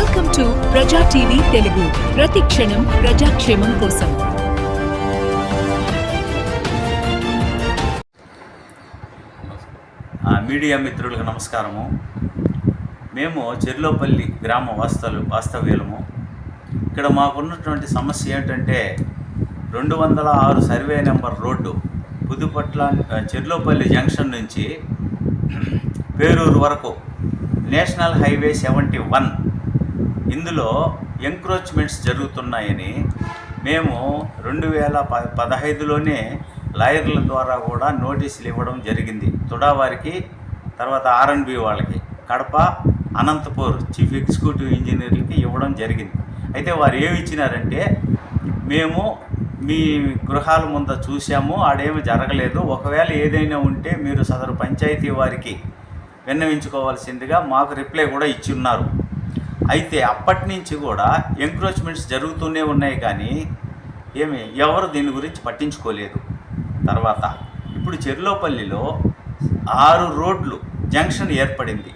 Welcome to Praja TV Telugu ప్రతి క్షణం ప్రజాక్షేమం కోసం మీడియా మిత్రులకు నమస్కారము. మేము చెర్లోపల్లి గ్రామ వాస్తలు వాస్తవ్యులము. ఇక్కడ మాకున్నటువంటి సమస్య ఏంటంటే రెండు వందల ఆరు survey number road Pudupatla Cherlopalli junction నుంచి పేరూరు వరకు నేషనల్ హైవే సెవెంటీ వన్ ఇందులో ఎంక్రోచ్మెంట్స్ జరుగుతున్నాయని మేము రెండు వేల ప పదహైదులోనే లాయర్ల ద్వారా కూడా నోటీసులు ఇవ్వడం జరిగింది. తుడా వారికి తర్వాత ఆర్ఎన్బి వాళ్ళకి కడప అనంతపూర్ చీఫ్ ఎగ్జిక్యూటివ్ ఇంజనీర్లకి ఇవ్వడం జరిగింది. అయితే వారు ఏమి ఇచ్చినారంటే మేము మీ గృహాల ముందు చూసాము ఆడేమి జరగలేదు. ఒకవేళ ఏదైనా ఉంటే మీరు సదరు పంచాయతీ వారికి విన్నవించుకోవాల్సిందిగా మాకు రిప్లై కూడా ఇచ్చి ఉన్నారు. అయితే అప్పటి నుంచి కూడా ఎంక్రోచ్మెంట్స్ జరుగుతూనే ఉన్నాయి కానీ ఏమి ఎవరు దీని గురించి పట్టించుకోలేదు. తర్వాత ఇప్పుడు చెర్లోపల్లిలో ఆరు రోడ్లు జంక్షన్ ఏర్పడింది.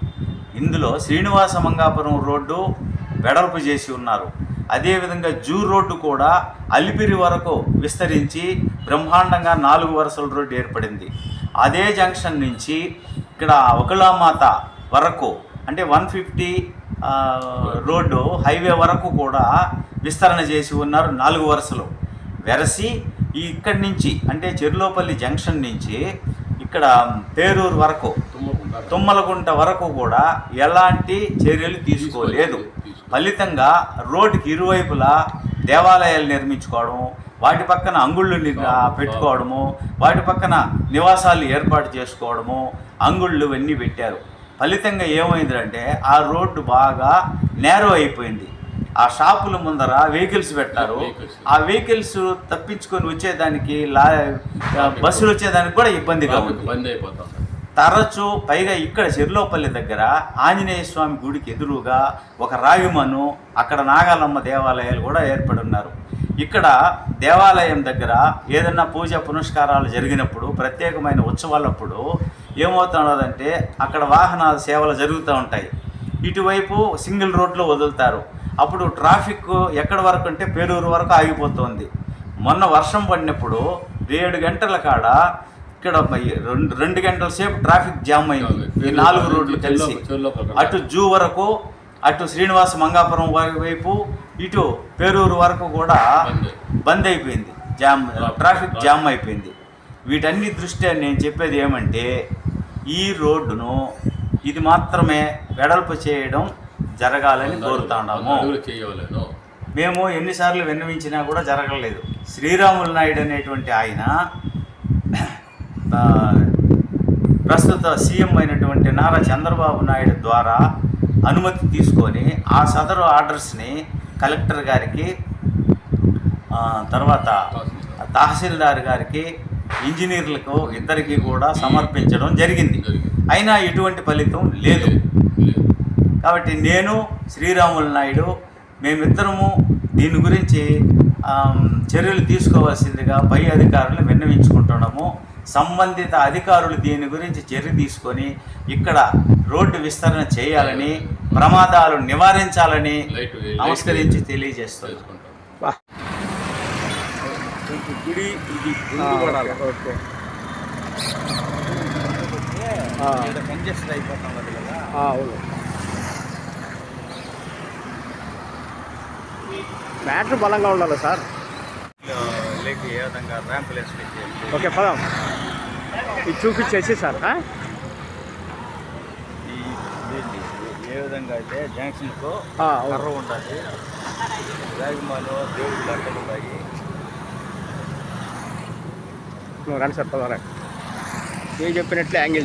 ఇందులో శ్రీనివాస మంగాపురం రోడ్డు వెడల్పు చేసి ఉన్నారు. అదేవిధంగా జూ రోడ్డు కూడా అలిపిరి వరకు విస్తరించి బ్రహ్మాండంగా నాలుగు వరుసల రోడ్డు ఏర్పడింది. అదే జంక్షన్ నుంచి ఇక్కడ ఒకలామాత వరకు అంటే వన్ ఫిఫ్టీ రోడ్డు హైవే వరకు కూడా విస్తరణ చేసి ఉన్నారు నాలుగు వరుసలు. వెరసి ఇక్కడి నుంచి అంటే చెర్లోపల్లి జంక్షన్ నుంచి ఇక్కడ పేరూరు వరకు తుమ్మలగుంట వరకు కూడా ఎలాంటి చర్యలు తీసుకోలేదు ఫలితంగా రోడ్డుకి ఇరువైపులా దేవాలయాలు నిర్మించుకోవడం వాటి పక్కన అంగుళ్ళు పెట్టుకోవడము వాటి పక్కన నివాసాలు ఏర్పాటు చేసుకోవడము అంగుళ్ళు ఇవన్నీ పెట్టారు. ఫలితంగా ఏమైందంటే ఆ రోడ్డు బాగా నేరో అయిపోయింది. ఆ షాపుల ముందర వెహికల్స్ పెట్టారు. ఆ వెహికల్స్ తప్పించుకొని వచ్చేదానికి లా బస్సులు వచ్చేదానికి కూడా ఇబ్బందిగా ఉంది. తరచు పైగా ఇక్కడ చెర్లోపల్లి దగ్గర ఆంజనేయ స్వామి గుడికి ఎదురుగా ఒక రాగిమను అక్కడ నాగాలమ్మ దేవాలయాలు కూడా ఏర్పడి ఉన్నారు. ఇక్కడ దేవాలయం దగ్గర ఏదన్నా పూజ పునస్కారాలు జరిగినప్పుడు ప్రత్యేకమైన ఉత్సవాలప్పుడు ఏమవుతున్నదంటే అక్కడ వాహనాల సేవలు జరుగుతూ ఉంటాయి. ఇటువైపు సింగిల్ రోడ్లో వదులుతారు. అప్పుడు ట్రాఫిక్ ఎక్కడి వరకు అంటే పేరూరు వరకు ఆగిపోతుంది. మొన్న వర్షం పడినప్పుడు ఏడు గంటల కాడ ఇక్కడ రెండు రెండు గంటల సేపు ట్రాఫిక్ జామ్ అయింది. ఈ నాలుగు రోడ్లు కలిసి. అటు జూ వరకు అటు శ్రీనివాస మంగాపురం వైపు ఇటు పేరూరు వరకు కూడా బంద్. అయిపోయింది. జామ్ ట్రాఫిక్ జామ్ అయిపోయింది. వీటన్ని దృష్ట్యా నేను చెప్పేది ఏమంటే ఈ రోడ్డును ఇది మాత్రమే వెడల్పు చేయడం జరగాలని కోరుతాము మేము ఎన్నిసార్లు విన్నవించినా కూడా జరగలేదు. శ్రీరాములు నాయుడు అనేటువంటి ఆయన ప్రస్తుత సీఎం అయినటువంటి నారా చంద్రబాబు నాయుడు ద్వారా అనుమతి తీసుకొని ఆ సదరు ఆర్డర్స్ని కలెక్టర్ గారికి తర్వాత తహసీల్దార్ గారికి ఇంజనీర్లకు ఇద్దరికి కూడా సమర్పించడం జరిగింది. అయినా ఎటువంటి ఫలితం లేదు. కాబట్టి నేను శ్రీరాములు నాయుడు మేమిద్దరము దీని గురించి చర్యలు తీసుకోవాల్సిందిగా పై అధికారులు విన్నవించుకుంటున్నాము. సంబంధిత అధికారులు దీని గురించి చర్య తీసుకొని ఇక్కడ రోడ్డు విస్తరణ చేయాలని ప్రమాదాలు నివారించాలని నమస్కరించి గుడి ఇది కదా? అవును. బ్యాటరీ బలంగా ఉండాలి సార్. లేక ఏ విధంగా ర్యాంపులు వేసుకొచ్చి ఓకే పదం. ఇది చూపించేసి సార్ ఏ విధంగా అయితే జంక్షన్కు కర్ర ఉండాలి. రాగిమాలు దేవుడి లెక్కలు ఉన్నాయి. నువ్వు రండి సార్ పదం రండి ఏ చెప్పినట్లే యాంగిల్